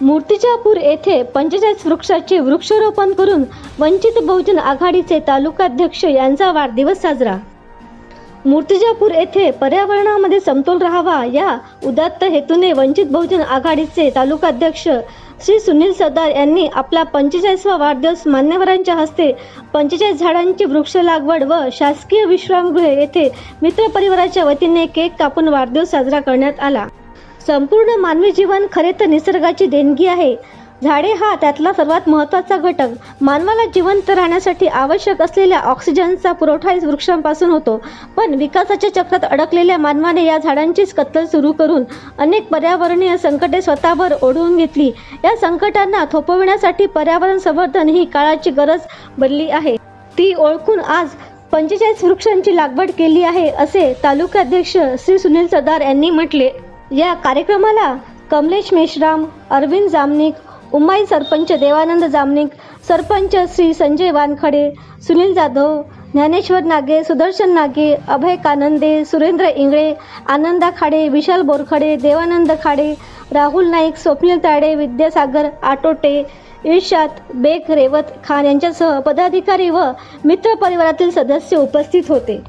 मूर्तिजापूर येथे पंचेचाळीस वृक्षाचे वृक्षारोपण करून वंचित बहुजन आघाडीचे तालुकाध्यक्ष यांचा वाढदिवस साजरा. मूर्तिजापूर येथे पर्यावरणामध्ये समतोल राहावा या उदात्त हेतूने वंचित बहुजन आघाडीचे तालुकाध्यक्ष श्री सुनील सरदार यांनी आपला पंचेचाळीसवा वाढदिवस मान्यवरांच्या हस्ते पंचेचाळीस झाडांची वृक्ष लागवड व शासकीय विश्रामगृह येथे मित्रपरिवाराच्या वतीने केक कापून वाढदिवस साजरा करण्यात आला. संपूर्ण मानवी जीवन खरे तर निसर्गाची देणगी आहे. झाडे हा त्यातला सर्वात महत्त्वाचा घटक. मानवाला जिवंत राहण्यासाठी आवश्यक असलेल्या ऑक्सिजनचा पुरवठा वृक्षांपासून होतो. पण विकासाच्या चक्रात अडकलेल्या मानवाने या झाडांचीच कत्तल सुरू करून अनेक पर्यावरणीय संकटे स्वतःवर ओढवून घेतली. या संकटांना थोपविण्यासाठी पर्यावरण संवर्धन ही काळाची गरज बनली आहे. ती ओळखून आज पंचेचाळीस वृक्षांची लागवड केली आहे असे तालुकाध्यक्ष श्री सुनील सरदार यांनी म्हटले. या कार्यक्रमाला कमलेश मेश्राम अरविंद जामनिक उमाई सरपंच देवानंद जामनिक सरपंच श्री संजय वानखडे सुनील जाधव ज्ञानेश्वर नागे सुदर्शन नागे अभय कानंदे सुरेंद्र इंगळे आनंदा खाडे विशाल बोरखडे देवानंद खाडे राहुल नाईक स्वप्नील ताडे विद्यासागर आटोटे इर्शाद बेग रेवत खान यांच्यासह पदाधिकारी व मित्र परिवारातील सदस्य उपस्थित होते.